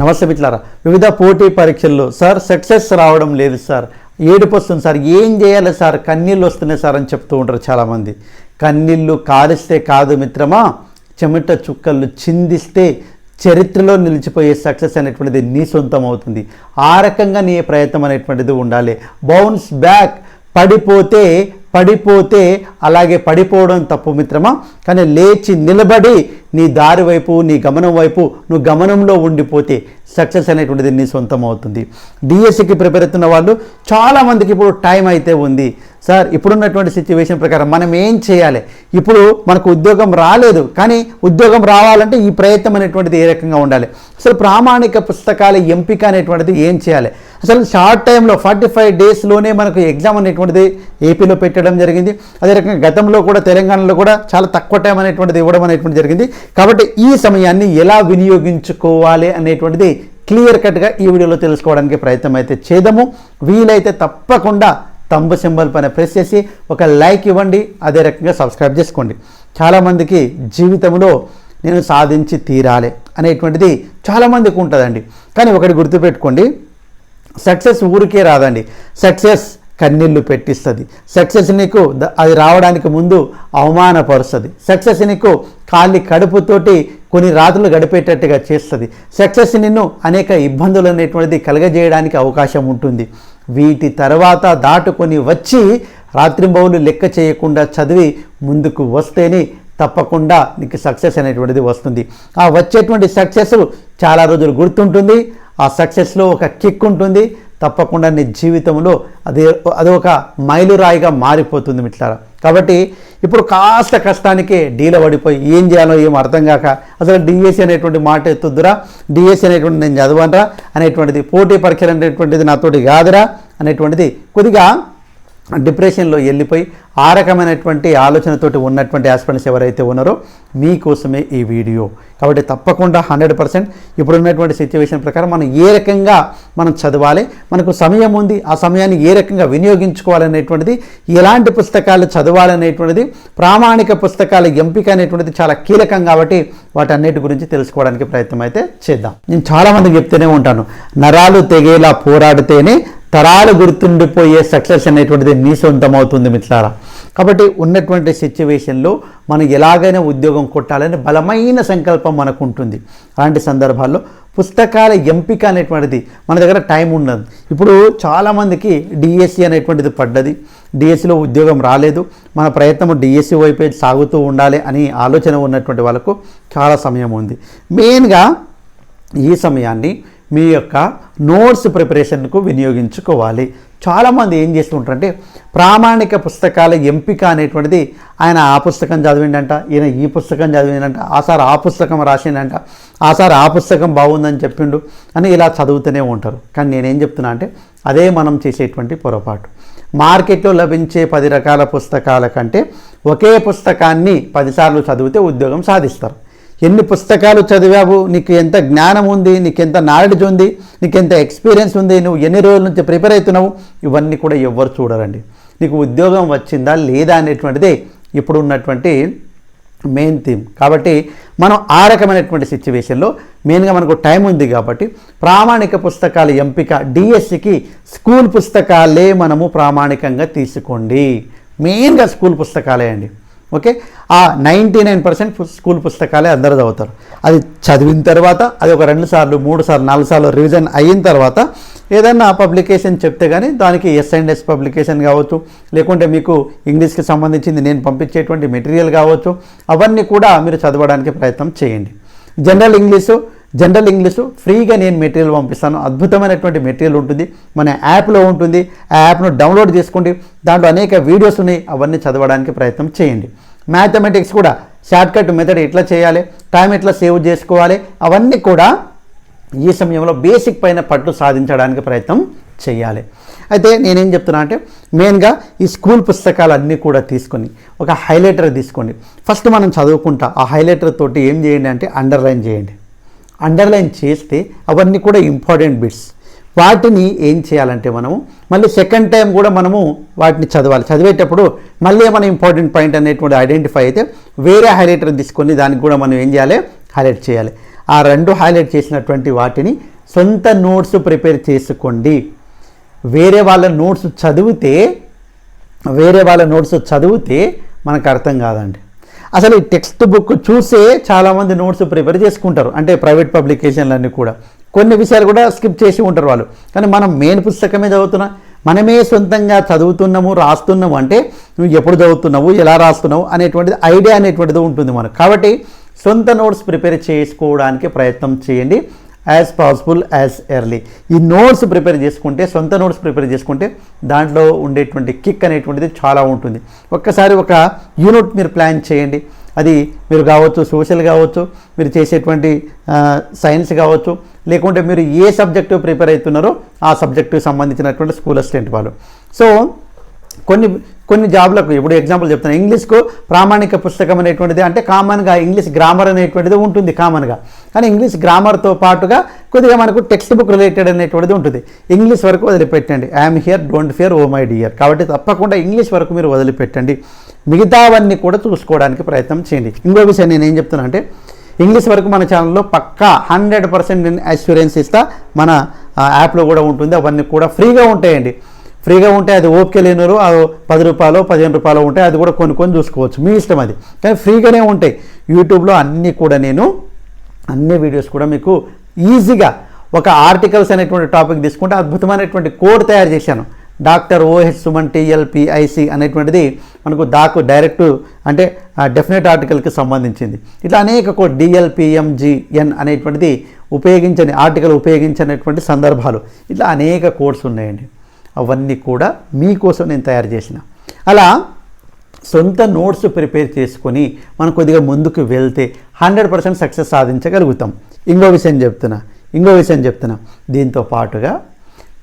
నమస్తే మిట్లారా వివిధ పోటీ పరీక్షల్లో సార్ సక్సెస్ రావడం లేదు సార్. ఏడుపు వస్తుంది సార్. ఏం చేయాలి సార్? కన్నీళ్ళు వస్తున్నాయి సార్ అని చెప్తూ ఉంటారు చాలామంది. కన్నీళ్ళు కాలిస్తే కాదు మిత్రమా? చెమట చుక్కలు చిందిస్తే చరిత్రలో నిలిచిపోయే సక్సెస్ అనేటువంటిది నీ సొంతం అవుతుంది. ఆ రకంగా నీ ప్రయత్నం అనేటువంటిది ఉండాలి. బౌన్స్ బ్యాక్ పడిపోతే పడిపోతే అలాగే పడిపోవడం తప్పు మిత్రమా? కానీ లేచి నిలబడి నీ దారి వైపు నీ గమనం వైపు నువ్వు గమనంలో ఉండిపోతే సక్సెస్ అనేటువంటిది నీ సొంతం అవుతుంది. డిఎస్సికి ప్రిపేర్ అవుతున్న వాళ్ళు చాలామందికి ఇప్పుడు టైం అయితే ఉంది. సార్ ఇప్పుడున్నటువంటి సిచ్యువేషన్ ప్రకారం మనం ఏం చేయాలి? ఇప్పుడు మనకు ఉద్యోగం రాలేదు కానీ ఉద్యోగం రావాలంటే ఈ ప్రయత్నం అనేటువంటిది ఏ రకంగా ఉండాలి? అసలు ప్రామాణిక పుస్తకాల ఎంపిక అనేటువంటిది ఏం చేయాలి? అసలు షార్ట్ టైంలో ఫార్టీ ఫైవ్ డేస్లోనే మనకు ఎగ్జామ్ అనేటువంటిది ఏపీలో పెట్టడం జరిగింది. అదే రకంగా గతంలో కూడా తెలంగాణలో కూడా చాలా తక్కువ టైం అనేటువంటిది ఇవ్వడం అనేటువంటి జరిగింది. కాబట్టి ఈ సమయాన్ని ఎలా వినియోగించుకోవాలి అనేటువంటిది క్లియర్ కట్గా ఈ వీడియోలో తెలుసుకోవడానికి ప్రయత్నం అయితే చేద్దాము. వీలైతే తప్పకుండా తంబు సింబల్ పైన ప్రెస్ చేసి ఒక లైక్ ఇవ్వండి. అదే రకంగా సబ్స్క్రైబ్ చేసుకోండి. చాలామందికి జీవితంలో నేను సాధించి తీరాలి అనేటువంటిది చాలామందికి ఉంటుందండి. కానీ ఒకటి గుర్తుపెట్టుకోండి. సక్సెస్ ఊరికే రాదండి. సక్సెస్ కన్నీళ్ళు పెట్టిస్తుంది. సక్సెస్ నీకు అది రావడానికి ముందు అవమానపరుస్తుంది. సక్సెస్ నీకు ఖాళీ కడుపుతోటి కొన్ని రాత్రులు గడిపేటట్టుగా చేస్తుంది. సక్సెస్ నిన్ను అనేక ఇబ్బందులు అనేటువంటిది కలగజేయడానికి అవకాశం ఉంటుంది. వీటి తర్వాత దాటుకొని వచ్చి రాత్రింబవులు లెక్క చేయకుండా చదివి ముందుకు వస్తేనే తప్పకుండా నీకు సక్సెస్ అనేటువంటిది వస్తుంది. ఆ వచ్చేటువంటి సక్సెస్ చాలా రోజులు గుర్తుంటుంది. ఆ సక్సెస్లో ఒక కిక్ ఉంటుంది. తప్పకుండా నీ జీవితంలో అది అదొక మైలురాయిగా మారిపోతుంది మిట్లారా కాబట్టి ఇప్పుడు కాస్త కష్టానికే డీల పడిపోయి ఏం చేయాలో ఏం అర్థం కాక అసలు డిఎస్సి అనేటువంటి మాట ఎత్తుద్దురా? డిఎస్సి అనేటువంటి నేను చదవనరా? అనేటువంటిది పోటీ పరీక్షలు అనేటువంటిది నాతోటి కాదురా? అనేటువంటిది కొద్దిగా డిప్రెషన్లో వెళ్ళిపోయి ఆ రకమైనటువంటి ఆలోచనతోటి ఉన్నటువంటి ఆస్పిరెంట్స్ ఎవరైతే ఉన్నారో మీకోసమే ఈ వీడియో. కాబట్టి తప్పకుండా హండ్రెడ్ పర్సెంట్ ఇప్పుడున్నటువంటి సిచ్యువేషన్ ప్రకారం మనం ఏ రకంగా మనం చదవాలి మనకు సమయం ఉంది ఆ సమయాన్ని ఏ రకంగా వినియోగించుకోవాలనేటువంటిది ఎలాంటి పుస్తకాలు చదవాలనేటువంటిది ప్రామాణిక పుస్తకాల ఎంపిక అనేటువంటిది చాలా కీలకం కాబట్టి వాటన్నిటి గురించి తెలుసుకోవడానికి ప్రయత్నం అయితే చేద్దాం. నేను చాలామందికి చెప్తూనే ఉంటాను నరాలు తెగేలా పోరాడితేనే తరాలు గుర్తుండిపోయే సక్సెస్ అనేటువంటిది నీ సొంతం అవుతుంది మిత్రారా కాబట్టి ఉన్నటువంటి సిచ్యువేషన్లో మనం ఎలాగైనా ఉద్యోగం కొట్టాలని బలమైన సంకల్పం మనకు ఉంటుంది అలాంటి సందర్భాల్లో పుస్తకాల ఎంపిక అనేటువంటిది మన దగ్గర టైం ఉండదు ఇప్పుడు చాలామందికి డిఎస్సి అనేటువంటిది పడ్డది. డిఎస్సిలో ఉద్యోగం రాలేదు. మన ప్రయత్నం డిఎస్సి వైపే సాగుతూ ఉండాలి అని ఆలోచన ఉన్నటువంటి వాళ్ళకు చాలా సమయం ఉంది. మెయిన్గా ఈ సమయాన్ని మీ యొక్క నోట్స్ ప్రిపరేషన్కు వినియోగించుకోవాలి. చాలామంది ఏం చేస్తుంటారంటే ప్రామాణిక పుస్తకాల ఎంపిక అనేటువంటిది ఆయన ఆ పుస్తకం చదివిండంట ఈయన ఈ పుస్తకం చదివిండంట ఆ సార్ ఆ పుస్తకం రాసిండంట ఆ సార్ ఆ పుస్తకం బాగుందని చెప్పిండు అని ఇలా చదువుతూనే ఉంటారు. కానీ నేనేం చెప్తున్నా అంటే అదే మనం చేసేటువంటి పొరపాటు. మార్కెట్లో లభించే పది రకాల పుస్తకాల కంటే ఒకే పుస్తకాన్ని పదిసార్లు చదివితే ఉద్యోగం సాధిస్తారు. ఎన్ని పుస్తకాలు చదివావు? నీకు ఎంత జ్ఞానం ఉంది? నీకు ఎంత నాలెడ్జ్ ఉంది? నీకు ఎంత ఎక్స్పీరియన్స్ ఉంది? నువ్వు ఎన్ని రోజుల నుంచి ప్రిపేర్ అవుతున్నావు? ఇవన్నీ కూడా ఎవ్వరు చూడరండి. నీకు ఉద్యోగం వచ్చిందా లేదా అనేటువంటిది ఇప్పుడు ఉన్నటువంటి మెయిన్ థీమ్ కాబట్టి మనం ఆ రకమైనటువంటి సిచ్యువేషన్లో మెయిన్గా మనకు టైం ఉంది కాబట్టి ప్రామాణిక పుస్తకాల ఎంపిక డిఎస్సికి స్కూల్ పుస్తకాలే మనము ప్రామాణికంగా తీసుకోండి. మెయిన్గా స్కూల్ పుస్తకాలే అండి. ఓకే? ఆ నైంటీ నైన్ పర్సెంట్ స్కూల్ పుస్తకాలే అందరూ చదువుతారు. అది చదివిన తర్వాత అది ఒక రెండు సార్లు మూడు సార్లు నాలుగు సార్లు రివిజన్ అయిన తర్వాత ఏదైనా పబ్లికేషన్ చెప్తే కానీ దానికి ఎస్ అండ్ ఎస్ పబ్లికేషన్ కావచ్చు లేకుంటే మీకు ఇంగ్లీష్కి సంబంధించింది నేను పంపించేటువంటి మెటీరియల్ కావచ్చు అవన్నీ కూడా మీరు చదవడానికి ప్రయత్నం చేయండి. జనరల్ ఇంగ్లీషు జనరల్ ఇంగ్లీషు ఫ్రీగా నేను మెటీరియల్ పంపిస్తాను. అద్భుతమైనటువంటి మెటీరియల్ ఉంటుంది. మన యాప్లో ఉంటుంది. ఆ యాప్ను డౌన్లోడ్ చేసుకోండి. దాంట్లో అనేక వీడియోస్ ఉన్నాయి. అవన్నీ చదవడానికి ప్రయత్నం చేయండి. మ్యాథమెటిక్స్ కూడా షార్ట్కట్ మెథడ్ ఎట్లా చేయాలి టైం ఎట్లా సేవ్ చేసుకోవాలి అవన్నీ కూడా ఈ సమయంలో బేసిక్ పైన పట్టు సాధించడానికి ప్రయత్నం చేయాలి. అయితే నేనేం చెప్తున్నా అంటే మెయిన్గా ఈ స్కూల్ పుస్తకాలు అన్నీ కూడా తీసుకొని ఒక హైలైటర్ తీసుకోండి. ఫస్ట్ మనం చదువుకుంటా ఆ హైలైటర్ తోటి ఏం చేయండి అంటే అండర్లైన్ చేయండి. అండర్లైన్ చేస్తే అవన్నీ కూడా ఇంపార్టెంట్ బిట్స్ వాటిని ఏం చేయాలంటే మనము మళ్ళీ సెకండ్ టైం కూడా మనము వాటిని చదవాలి. చదివేటప్పుడు మళ్ళీ ఏమైనా ఇంపార్టెంట్ పాయింట్ అనేటువంటి ఐడెంటిఫై అయితే వేరే హైలైటర్ తీసుకొని దానికి కూడా మనం ఏం చేయాలి? హైలైట్ చేయాలి. ఆ రెండు హైలైట్ చేసినటువంటి వాటిని సొంత నోట్స్ ప్రిపేర్ చేసుకోండి. వేరే వాళ్ళ నోట్స్ చదివితే వేరే వాళ్ళ నోట్స్ చదివితే మనకు అర్థం కాదండి. అసలు ఈ టెక్స్ట్ బుక్ చూసే చాలామంది నోట్స్ ప్రిపేర్ చేసుకుంటారు. అంటే ప్రైవేట్ పబ్లికేషన్లన్నీ కూడా. కొన్ని విషయాలు కూడా స్కిప్ చేసి ఉంటారు వాళ్ళు. కానీ మనం మెయిన్ పుస్తకమే చదువుతున్నా మనమే సొంతంగా చదువుతున్నాము రాస్తున్నాము అంటే నువ్వు ఎప్పుడు చదువుతున్నావు ఎలా రాస్తున్నావు అనేటువంటిది ఐడియా అనేటువంటిది ఉంటుంది మనకు. కాబట్టి సొంత నోట్స్ ప్రిపేర్ చేసుకోవడానికి ప్రయత్నం చేయండి యాజ్ పాసిబుల్ యాజ్ ఎర్లీ ఈ నోట్స్ ప్రిపేర్ చేసుకుంటే సొంత నోట్స్ ప్రిపేర్ చేసుకుంటే దాంట్లో ఉండేటువంటి కిక్ అనేటువంటిది చాలా ఉంటుంది. ఒక్కసారి ఒక యూనిట్ మీరు ప్లాన్ చేయండి. అది మీరు కావచ్చు సోషల్ కావచ్చు మీరు చేసేటువంటి సైన్స్ కావచ్చు లేకుంటే మీరు ఏ సబ్జెక్టు ప్రిపేర్ అవుతున్నారో ఆ సబ్జెక్టుకి సంబంధించినటువంటి స్కూల్ అసిస్టెంట్ వాళ్ళు. సో కొన్ని కొన్ని జాబ్లకు ఇప్పుడు ఎగ్జాంపుల్ చెప్తాను ఇంగ్లీష్కు ప్రామాణిక పుస్తకం అనేటువంటిది అంటే కామన్గా ఇంగ్లీష్ గ్రామర్ అనేటువంటిది ఉంటుంది కామన్గా. కానీ ఇంగ్లీష్ గ్రామర్తో పాటుగా కొద్దిగా మనకు టెక్స్ట్ బుక్ రిలేటెడ్ అనేటువంటిది ఉంటుంది. ఇంగ్లీష్ వరకు వదిలిపెట్టండి. I'm here don't fear oh my dear కాబట్టి తప్పకుండా ఇంగ్లీష్ వరకు మీరు వదిలిపెట్టండి. మిగతావన్నీ కూడా చూసుకోవడానికి ప్రయత్నం చేయండి. ఇంకో విషయం నేను ఏం చెప్తున్నా అంటే ఇంగ్లీష్ వరకు మన ఛానల్లో పక్కా హండ్రెడ్ పర్సెంట్ నేను అష్యూరెన్స్ ఇస్తా. మన యాప్లో కూడా ఉంటుంది. అవన్నీ కూడా ఫ్రీగా ఉంటాయండి. ఫ్రీగా ఉంటే అది ఓపిక లేనరు పది రూపాయలు పదిహేను రూపాయలు ఉంటాయి అది కూడా కొనుక్కొని చూసుకోవచ్చు. మీ ఇష్టం అది. కానీ ఫ్రీగానే ఉంటాయి. యూట్యూబ్లో అన్నీ కూడా నేను అన్ని వీడియోస్ కూడా మీకు ఈజీగా ఒక ఆర్టికల్స్ అనేటువంటి టాపిక్ తీసుకుంటే అద్భుతమైనటువంటి కోడ్ తయారు చేశాను. డాక్టర్ ఓహెచ్ సుమన్ టీఎల్పిఐసి అనేటువంటిది మనకు దాకు డైరెక్ట్ అంటే డెఫినెట్ ఆర్టికల్కి సంబంధించింది. ఇట్లా అనేక కోడ్ డిఎల్పిఎంజిఎన్ అనేటువంటిది ఉపయోగించని ఆర్టికల్ ఉపయోగించినటువంటి సందర్భాలు. ఇట్లా అనేక కోడ్స్ ఉన్నాయండి. అవన్నీ కూడా మీకోసం నేను తయారు చేసిన. అలా సొంత నోట్స్ ప్రిపేర్ చేసుకొని మనం కొద్దిగా ముందుకు వెళ్తే హండ్రెడ్ పర్సెంట్ సక్సెస్ సాధించగలుగుతాం. ఇంకో విషయం చెప్తున్నా ఇంకో విషయం చెప్తున్నా. దీంతో పాటుగా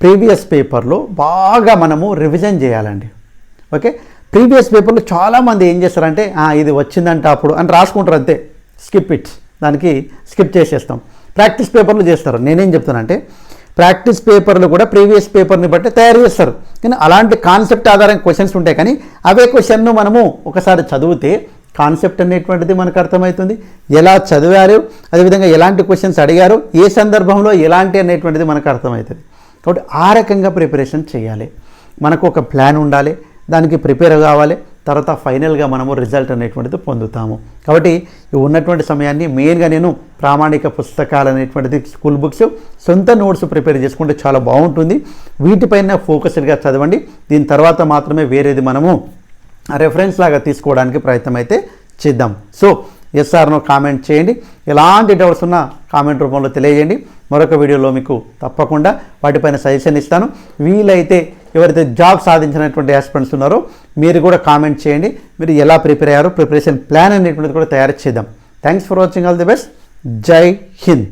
ప్రీవియస్ పేపర్లో బాగా మనము రివిజన్ చేయాలండి. ఓకే? ప్రీవియస్ పేపర్లో చాలామంది ఏం చేస్తారంటే ఇది వచ్చిందంట అప్పుడు అని రాసుకుంటారు అంతే. స్కిప్ ఇట్స్ దానికి స్కిప్ చేసేస్తాం. ప్రాక్టీస్ పేపర్లు చేస్తారు. నేనేం చెప్తానంటే ప్రాక్టీస్ పేపర్లు కూడా ప్రీవియస్ పేపర్ని బట్టి తయారు చేస్తారు. కానీ అలాంటి కాన్సెప్ట్ ఆధారంగా క్వశ్చన్స్ ఉంటాయి కానీ అవే క్వశ్చన్ను మనము ఒకసారి చదివితే కాన్సెప్ట్ అనేటువంటిది మనకు అర్థమవుతుంది. ఎలా చదివారు అదేవిధంగా ఎలాంటి క్వశ్చన్స్ అడిగారు ఏ సందర్భంలో ఎలాంటి అనేటువంటిది మనకు అర్థమవుతుంది. కాబట్టి ఆ రకంగా ప్రిపరేషన్ చేయాలి. మనకు ఒక ప్లాన్ ఉండాలి దానికి ప్రిపేర్ కావాలి తర్వాత ఫైనల్గా మనము రిజల్ట్ అనేటువంటిది పొందుతాము. కాబట్టి ఈ ఉన్నటువంటి సమయాన్ని మెయిన్గా నేను ప్రామాణిక పుస్తకాలు అనేటువంటిది స్కూల్ బుక్స్ సొంత నోట్స్ ప్రిపేర్ చేసుకుంటే చాలా బాగుంటుంది. వీటిపైన ఫోకస్డ్గా చదవండి. దీని తర్వాత మాత్రమే వేరేది మనము రెఫరెన్స్ లాగా తీసుకోవడానికి ప్రయత్నం అయితే చేద్దాం. సో ఎస్ఆర్ను కామెంట్ చేయండి. ఎలాంటి డౌట్స్ ఉన్నా కామెంట్ రూపంలో తెలియజేయండి. మరొక వీడియోలో మీకు తప్పకుండా వాటిపైన సజెషన్ ఇస్తాను. వీలైతే ఎవరైతే జాబ్ సాధించినటువంటి ఆస్పిరెంట్స్ ఉన్నారో మీరు కూడా కామెంట్ చేయండి. మీరు ఎలా ప్రిపేర్ అయ్యారో ప్రిపరేషన్ ప్లాన్ అనేటువంటిది కూడా తయారు చేద్దాం. Thanks for watching all the best జై హింద్